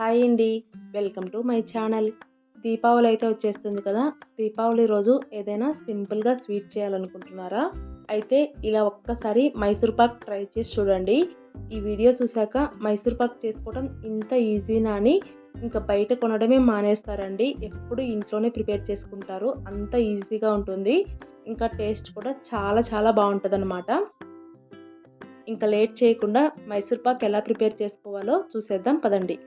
Hi అండి. Welcome to my channel. Deepavali అయితే వచ్చేస్తుంది కదా. దీపావళి రోజు ఏదైనా సింపుల్గా స్వీట్ చేయాలనుకుంటున్నారా? అయితే ఇలా ఒక్కసారి మైసూర్ పాక్ ట్రై చేసి చూడండి. ఈ వీడియో చూశాక మైసూర్ పాక్ చేసుకోవడం ఇంత ఈజీనా అని ఇంకా బయట కొనడమే మానేస్తారండి. ఎప్పుడు ఇంట్లోనే ప్రిపేర్ చేసుకుంటారు. అంత ఈజీగా ఉంటుంది. ఇంకా టేస్ట్ కూడా చాలా చాలా బాగుంటుంది ఇంకా లేట్ చేయకుండా మైసూర్ పాక్ ఎలా ప్రిపేర్ చేసుకోవాలో చూసేద్దాం. పదండి.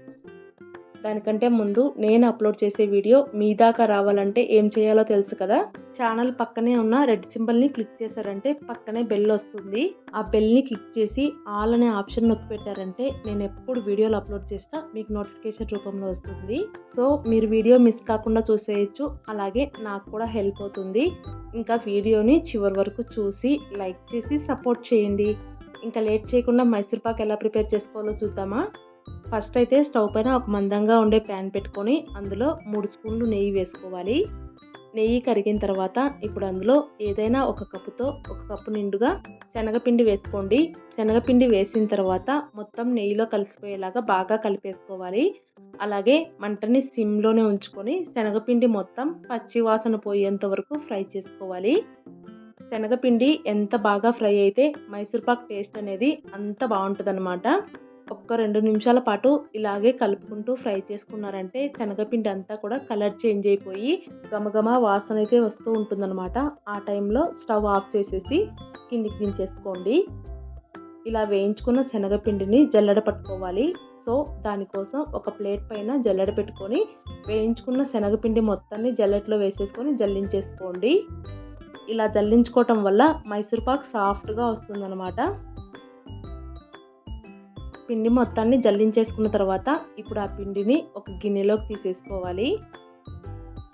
దానికంటే ముందు నేను అప్లోడ్ చేసే వీడియో మీ దాకా రావాలంటే ఏం చేయాలో తెలుసు కదా? ఛానల్ పక్కనే ఉన్న రెడ్ సింబల్ని క్లిక్ చేశారంటే పక్కనే బెల్ వస్తుంది. ఆ బెల్ని క్లిక్ చేసి ఆల్ అనే ఆప్షన్ నొక్కి పెట్టారంటే నేను ఎప్పుడు వీడియోలు అప్లోడ్ చేసినా మీకు నోటిఫికేషన్ రూపంలో వస్తుంది. సో మీరు వీడియో మిస్ కాకుండా చూసేయచ్చు. అలాగే నాకు కూడా హెల్ప్ అవుతుంది. ఇంకా వీడియోని చివరి వరకు చూసి లైక్ చేసి సపోర్ట్ చేయండి. ఇంకా లేట్ చేయకుండా మైసూర్ పాక్ ఎలా ప్రిపేర్ చేసుకోవాలో చూద్దామా? ఫస్ట్ అయితే స్టవ్ పైన ఒక మందంగా ఉండే ప్యాన్ పెట్టుకొని అందులో మూడు స్పూన్లు నెయ్యి వేసుకోవాలి. నెయ్యి కరిగిన తర్వాత ఇప్పుడు అందులో ఏదైనా ఒక కప్పుతో ఒక కప్పు నిండుగా శనగపిండి వేసుకోండి. శనగపిండి వేసిన తర్వాత మొత్తం నెయ్యిలో కలిసిపోయేలాగా బాగా కలిపేసుకోవాలి. అలాగే మంటని సిమ్లోనే ఉంచుకొని శనగపిండి మొత్తం పచ్చి వాసన పోయేంత వరకు ఫ్రై చేసుకోవాలి. శనగపిండి ఎంత బాగా ఫ్రై అయితే మైసూర్పాక్ టేస్ట్ అనేది అంత బాగుంటుందన్నమాట. ఒక్క రెండు నిమిషాల పాటు ఇలాగే కలుపుకుంటూ ఫ్రై చేసుకున్నారంటే శనగపిండి అంతా కూడా కలర్ చేంజ్ అయిపోయి గమగమ వాసన అయితే వస్తూ ఉంటుందన్నమాట. ఆ టైంలో స్టవ్ ఆఫ్ చేసేసి కిందికి దించేసుకోండి. ఇలా వేయించుకున్న శనగపిండిని జల్లెడ పట్టుకోవాలి. సో దానికోసం ఒక ప్లేట్ పైన జల్లెడ పెట్టుకొని వేయించుకున్న శనగపిండి మొత్తాన్ని జల్లెట్లో వేసేసుకొని జల్లించేసుకోండి. ఇలా జల్లించుకోవటం వల్ల మైసూర్ పాక్ సాఫ్ట్గా వస్తుందన్నమాట. పిండి మొత్తాన్ని జల్లించేసుకున్న తర్వాత ఇప్పుడు ఆ పిండిని ఒక గిన్నెలోకి తీసేసుకోవాలి.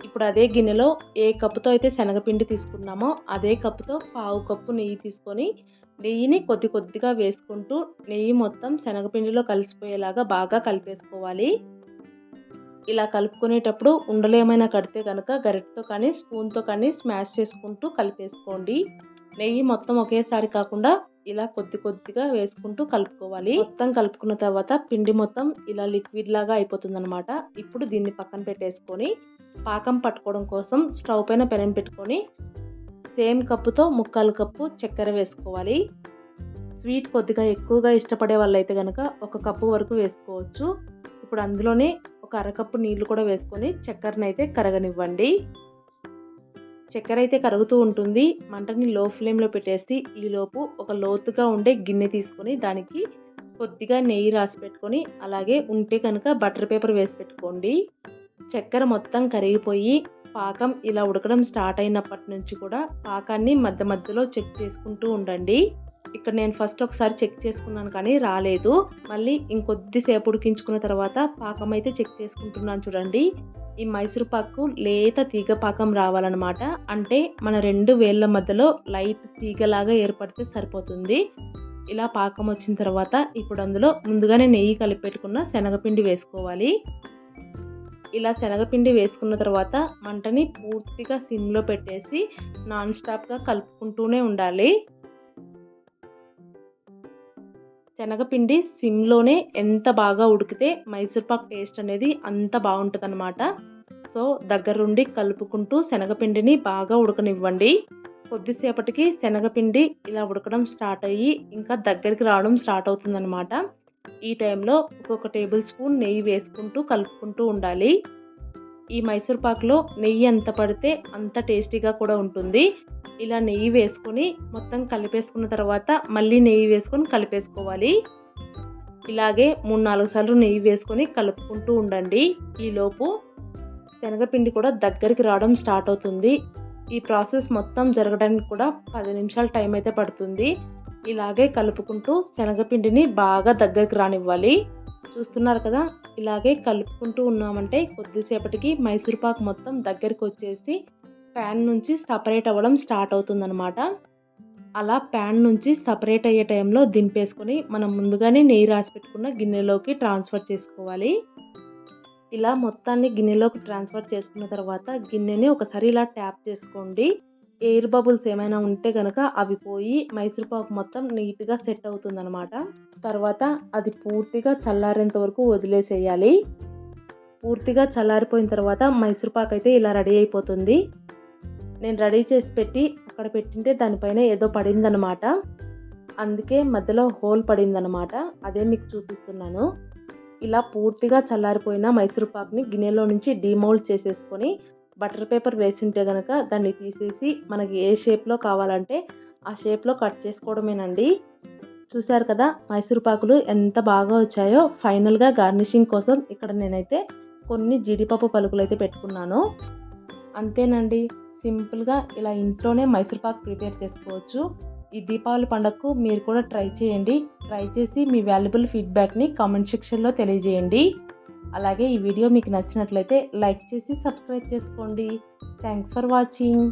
ఇప్పుడు అదే గిన్నెలో ఏ కప్పుతో అయితే శనగపిండి తీసుకున్నామో అదే కప్పుతో పావు కప్పు నెయ్యి తీసుకొని నెయ్యిని కొద్ది కొద్దిగా వేసుకుంటూ నెయ్యి మొత్తం శనగపిండిలో కలిసిపోయేలాగా బాగా కలిపేసుకోవాలి. ఇలా కలుపుకునేటప్పుడు ఉండలు ఏమైనా కడితే కనుక గరిటతో కానీ స్పూన్తో కానీ స్మాష్ చేసుకుంటూ కలిపేసుకోండి. నెయ్యి మొత్తం ఒకేసారి కాకుండా ఇలా కొద్ది కొద్దిగా వేసుకుంటూ కలుపుకోవాలి. మొత్తం కలుపుకున్న తర్వాత పిండి మొత్తం ఇలా లిక్విడ్ లాగా అయిపోతుంది అనమాట ఇప్పుడు దీన్ని పక్కన పెట్టేసుకొని పాకం పట్టుకోవడం కోసం స్టవ్ పైన పెనం పెట్టుకొని సేమ్ కప్పుతో ముక్కాలు కప్పు చక్కెర వేసుకోవాలి. స్వీట్ కొద్దిగా ఎక్కువగా ఇష్టపడే వాళ్ళైతే కనుక ఒక కప్పు వరకు వేసుకోవచ్చు. ఇప్పుడు అందులోనే ఒక అరకప్పు నీళ్ళు కూడా వేసుకొని చక్కెరనైతే అయితే కరగనివ్వండి. చక్కెర అయితే కరుగుతూ ఉంటుంది. మంటని లో ఫ్లేమ్లో పెట్టేసి ఈలోపు ఒక లోతుగా ఉండే గిన్నె తీసుకొని దానికి కొద్దిగా నెయ్యి రాసి పెట్టుకొని అలాగే ఉంటే కనుక బటర్ పేపర్ వేసి పెట్టుకోండి. చక్కెర మొత్తం కరిగిపోయి పాకం ఇలా ఉడకడం స్టార్ట్ అయినప్పటి నుంచి కూడా పాకాన్ని మధ్య మధ్యలో చెక్ చేసుకుంటూ ఉండండి. ఇక్కడ నేను ఫస్ట్ ఒకసారి చెక్ చేసుకున్నాను కానీ రాలేదు. మళ్ళీ ఇంకొద్దిసేపు ఉడికించుకున్న తర్వాత పాకం అయితే చెక్ చేసుకుంటున్నాను చూడండి. ఈ మైసూర్ పాకు లేత తీగ పాకం రావాలన్నమాట. అంటే మన రెండు వేళ్ళ మధ్యలో లైట్ తీగలాగా ఏర్పడితే సరిపోతుంది. ఇలా పాకం వచ్చిన తర్వాత ఇప్పుడు అందులో ముందుగానే నెయ్యి కలిపెట్టుకున్న శనగపిండి వేసుకోవాలి. ఇలా శనగపిండి వేసుకున్న తర్వాత మంటని పూర్తిగా సిమ్లో పెట్టేసి నాన్ స్టాప్గా కలుపుకుంటూనే ఉండాలి. శనగపిండి సిమ్లోనే ఎంత బాగా ఉడికితే మైసూర్పాక్ టేస్ట్ అనేది అంత బాగుంటుందన్నమాట. సో దగ్గరుండి కలుపుకుంటూ శనగపిండిని బాగా ఉడకనివ్వండి. కొద్దిసేపటికి శనగపిండి ఇలా ఉడకడం స్టార్ట్ అయ్యి ఇంకా దగ్గరికి రావడం స్టార్ట్ అవుతుందన్నమాట. ఈ టైంలో ఒక్కొక్క టేబుల్ స్పూన్ నెయ్యి వేసుకుంటూ కలుపుకుంటూ ఉండాలి. ఈ మైసూర్ పాకులో నెయ్యి ఎంత పడితే అంత టేస్టీగా కూడా ఉంటుంది. ఇలా నెయ్యి వేసుకొని మొత్తం కలిపేసుకున్న తర్వాత మళ్ళీ నెయ్యి వేసుకొని కలిపేసుకోవాలి. ఇలాగే మూడు నాలుగు సార్లు నెయ్యి వేసుకొని కలుపుకుంటూ ఉండండి. ఈలోపు శనగపిండి కూడా దగ్గరికి రావడం స్టార్ట్ అవుతుంది. ఈ ప్రాసెస్ మొత్తం జరగడానికి కూడా పది నిమిషాల టైం అయితే పడుతుంది. ఇలాగే కలుపుకుంటూ శనగపిండిని బాగా దగ్గరికి రానివ్వాలి. చూస్తున్నారు కదా ఇలాగే కలుపుకుంటూ ఉన్నామంటే కొద్దిసేపటికి మైసూర్పాక్ మొత్తం దగ్గరికి వచ్చేసి ప్యాన్ నుంచి సపరేట్ అవ్వడం స్టార్ట్ అవుతుందన్నమాట. అలా ప్యాన్ నుంచి సపరేట్ అయ్యే టైంలో దింపేసుకొని మనం ముందుగానే నెయ్యి రాసి పెట్టుకున్న గిన్నెలోకి ట్రాన్స్ఫర్ చేసుకోవాలి. ఇలా మొత్తాన్ని గిన్నెలోకి ట్రాన్స్ఫర్ చేసుకున్న తర్వాత గిన్నెని ఒకసారి ఇలా ట్యాప్ చేసుకోండి. ఎయిర్ బబుల్స్ ఏమైనా ఉంటే కనుక అవి పోయి మైసూర్పాకు మొత్తం నీట్గా సెట్ అవుతుందనమాట తర్వాత అది పూర్తిగా చల్లారేంత వరకు వదిలేసేయాలి. పూర్తిగా చల్లారిపోయిన తర్వాత మైసూర్ పాక్ అయితే ఇలా రెడీ అయిపోతుంది. నేను రెడీ చేసి పెట్టి అక్కడ పెట్టింటే దానిపైన ఏదో పడిందనమాట అందుకే మధ్యలో హోల్ పడిందనమాట అదే మీకు చూపిస్తున్నాను. ఇలా పూర్తిగా చల్లారిపోయిన మైసూర్ పాక్ని గిన్నెలో నుంచి డీమౌల్డ్ చేసేసుకొని బటర్ పేపర్ వేసింటే కనుక దాన్ని తీసేసి మనకి ఏ షేప్లో కావాలంటే ఆ షేప్లో కట్ చేసుకోవడమేనండి. చూశారు కదా మైసూర్ పాకులు ఎంత బాగా వచ్చాయో. ఫైనల్గా గార్నిషింగ్ కోసం ఇక్కడ నేనైతే కొన్ని జీడిపప్పు పలుకులు అయితే పెట్టుకున్నాను. అంతేనండి. సింపుల్గా ఇలా ఇంట్లోనే మైసూర్ పాక్ ప్రిపేర్ చేసుకోవచ్చు. ఈ దీపావళి పండగకు మీరు కూడా ట్రై చేయండి. ట్రై చేసి మీ వాల్యుబుల్ ఫీడ్బ్యాక్ని కామెంట్ సెక్షన్లో తెలియజేయండి. అలాగే ఈ వీడియో మీకు నచ్చినట్లయితే లైక్ చేసి సబ్స్క్రైబ్ చేసుకోండి. Thanks for watching